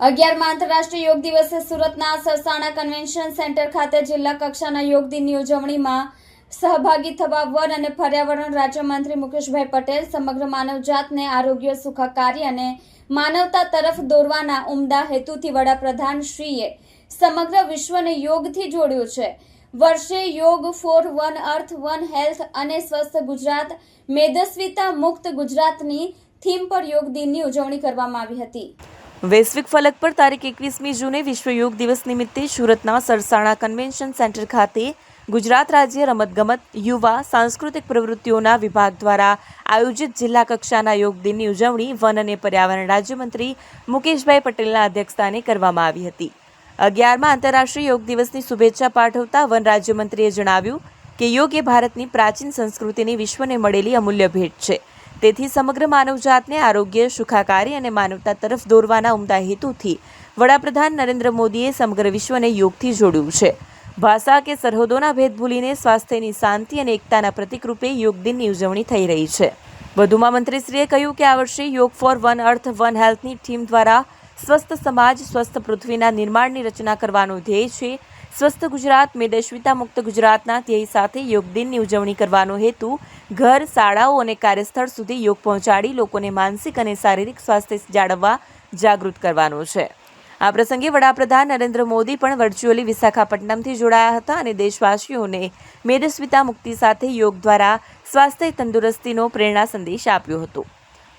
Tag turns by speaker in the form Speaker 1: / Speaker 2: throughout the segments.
Speaker 1: અગિયારમાં આંતરરાષ્ટ્રીય યોગ દિવસે સુરતના સરસાણા કન્વેન્શન સેન્ટર ખાતે જિલ્લા કક્ષાના યોગ દિનની ઉજવણીમાં સહભાગી થવા વન અને પર્યાવરણ રાજ્યમંત્રી મુકેશભાઈ પટેલ સમગ્ર માનવજાતને આરોગ્ય સુખાકારી અને માનવતા તરફ દોરવાના ઉમદા હેતુથી વડાપ્રધાન શ્રીએ સમગ્ર વિશ્વને યોગથી જોડ્યું છે. વર્ષે yoga for one earth one health અને સ્વસ્થ ગુજરાત, મેદસ્વીતા મુક્ત ગુજરાતની થીમ પર યોગ દિનની ઉજવણી કરવામાં આવી હતી.
Speaker 2: વૈશ્વિક ફલક પર તારીખ એકવીસમી જૂને વિશ્વ યોગ દિવસ નિમિત્તે સુરતના સરસાણા કન્વેન્શન સેન્ટર ખાતે ગુજરાત રાજ્ય રમતગમત, યુવા, સાંસ્કૃતિક પ્રવૃત્તિઓના વિભાગ દ્વારા આયોજિત જિલ્લા કક્ષાના યોગ દિનની ઉજવણી વન અને પર્યાવરણ રાજ્યમંત્રી મુકેશભાઈ પટેલના અધ્યક્ષસ્થાને કરવામાં આવી હતી. અગિયારમાં આંતરરાષ્ટ્રીય યોગ દિવસની શુભેચ્છા પાઠવતા વન રાજ્યમંત્રીએ જણાવ્યું કે યોગ એ ભારતની પ્રાચીન સંસ્કૃતિની વિશ્વને મળેલી અમૂલ્ય ભેટ છે. તેથી સમગ્ર માનવજાતને આરોગ્ય, સુખાકારી અને માનવતા તરફ દોરવાના ઉમદા હેતુથી વડાપ્રધાન નરેન્દ્ર મોદીએ સમગ્ર વિશ્વને યોગથી જોડ્યું છે. ભાષા કે સરહદોના ભેદ ભૂલીને સ્વાસ્થ્યની શાંતિ અને એકતાના પ્રતિકરૂપે યોગ દિનની ઉજવણી થઈ રહી છે. વધુમાં મંત્રીશ્રીએ કહ્યું કે આ વર્ષે yoga for one earth one હેલ્થની theme દ્વારા સ્વસ્થ સમાજ, સ્વસ્થ પૃથ્વીના નિર્માણની રચના કરવાનો ધ્યેય છે સ્વસ્થ ગુજરાત મેદસ્વિતા મુક્ત ગુજરાતના ધ્યેય સાથે યોગ દિનની ઉજવણી કરવાનો હેતુ ઘર, શાળાઓ અને કાર્યસ્થળ સુધી યોગ પહોંચાડી લોકોને માનસિક અને શારીરિક સ્વાસ્થ્ય જાળવવા જાગૃત કરવાનો છે. આ પ્રસંગે વડાપ્રધાન નરેન્દ્ર મોદી પણ વર્ચ્યુઅલી વિશાખાપટ્ટનમથી જોડાયા હતા અને દેશવાસીઓને મેદસ્વિતા મુક્તિ સાથે યોગ દ્વારા સ્વાસ્થ્ય તંદુરસ્તીનો પ્રેરણા સંદેશ આપ્યો હતો.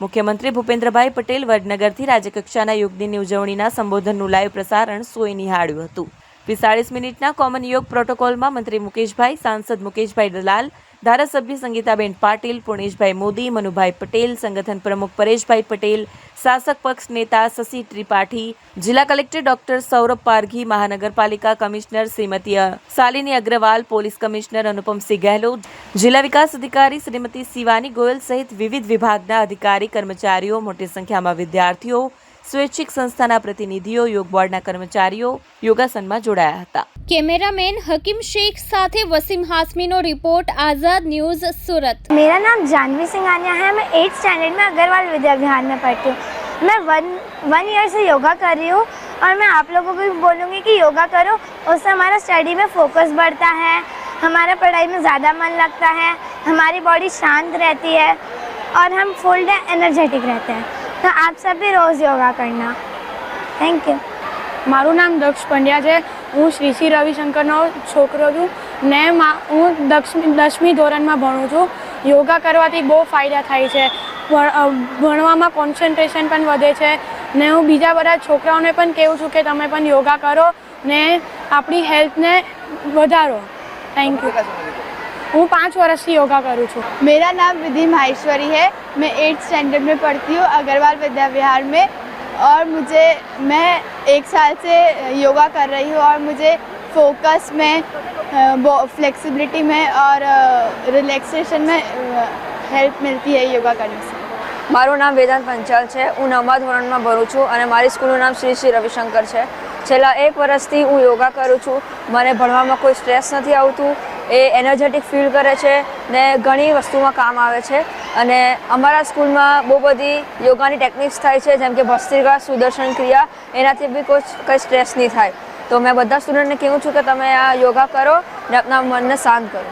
Speaker 2: મુખ્યમંત્રી ભૂપેન્દ્રભાઈ પટેલ વડનગરથી રાજ્યકક્ષાના યોગ દિનની ઉજવણીના સંબોધનનું લાઈવ પ્રસારણ સોય નિહાળ્યું હતું. પિસ્તાળીસ મિનિટના કોમન યોગ પ્રોટોકોલમાં મંત્રી મુકેશભાઈ, સાંસદ મુકેશભાઈ દલાલ, ધારાસભ્ય સંગીતાબેન પાટીલ, પુણેશભાઈ મોદી, મનુભાઈ પટેલ, સંગઠન પ્રમુખ પરેશભાઈ પટેલ, શાસક પક્ષ નેતા શશી ત્રિપાઠી, જિલ્લા કલેક્ટર ડોક્ટર સૌરભ પારઘી, મહાનગરપાલિકા commissioner Shrimati Shalini Agrawal, police commissioner Anupamsinh Gehlot, જિલ્લા વિકાસ અધિકારી શ્રીમતી શિવાની ગોયલ સહિત વિવિધ વિભાગના અધિકારી, કર્મચારીઓ, મોટી સંખ્યામાં વિદ્યાર્થીઓ સ્વૈચ્છિક સંસ્થાના પ્રતિનિધિઓ યોગ બોર્ડના કર્મચારીઓ યોગાસનમાં જોડાયા હતા
Speaker 1: કેમેરામેન હકીમ શેખ સાથે वसीम हाशमीनो रिपोर्ट आज़ाद न्यूज़ सूरत
Speaker 3: मेरा नाम जानवी सिंघानिया है मैं एट्थ स्टैंडर्ड में अग्रवाल विद्या विहार में पढ़ती हूँ मैं वन वन ईयर से योगा कर रही हूँ और मैं आप लोगों को भी बोलूँगी कि योगा करो उससे हमारा स्टडी में फोकस बढ़ता है हमारा पढ़ाई में ज़्यादा मन लगता है हमारी बॉडी शांत रहती है और हम फुल डे एनर्जेटिक रहते हैं तो आप सब भी रोज़ योगा करना थैंक यू
Speaker 4: મારું નામ દક્ષ પંડ્યા છે હું શ્રી શ્રી રવિશંકરનો છોકરો છું ને મા હું દક્ષમી દસમી ધોરણમાં ભણું છું યોગા કરવાથી બહુ ફાયદા થાય છે ભણ- અ, ભણવામાં કોન્સન્ટ્રેશન પણ વધે છે ને હું બીજા બધા છોકરાઓને પણ કહું છું કે તમે પણ યોગા કરો ને આપણી હેલ્થને વધારો થેન્ક યુ હું પાંચ વર્ષથી યોગા કરું છું
Speaker 5: मेरा नाम विधि माहेश्वरी है मैं एट्थ स्टैंडर्ड में पढ़ती हूँ अग्रवाल विद्या विहार में और मुझे मैं एक साल से योगा कर रही हूँ और मुझे फोकस में फ्लेक्सिबिलिटी में और रिलैक्सेशन में हेल्प मिलती है योगा करने से
Speaker 6: મારું નામ વેદાંત પંચાલ છે હું નવમા ધોરણમાં ભણું છું અને મારી સ્કૂલનું નામ શ્રી શ્રી રવિશંકર છે છેલ્લા એક વર્ષથી હું યોગા કરું છું મને ભણવામાં કોઈ સ્ટ્રેસ નથી આવતું એ એનર્જેટિક ફીલ કરે છે ને ઘણી વસ્તુમાં કામ આવે છે. અને અમારા સ્કૂલમાં બહુ બધી યોગાની ટેકનિક્સ થાય છે, જેમ કે ભસ્ત્રિકા, સુદર્શન ક્રિયા, એનાથી બી કોઈ કંઈ સ્ટ્રેસ નહીં થાય. તો મેં બધા સ્ટુડન્ટને કહું છું કે તમે આ યોગા કરો ને આપના મનને શાંત કરો.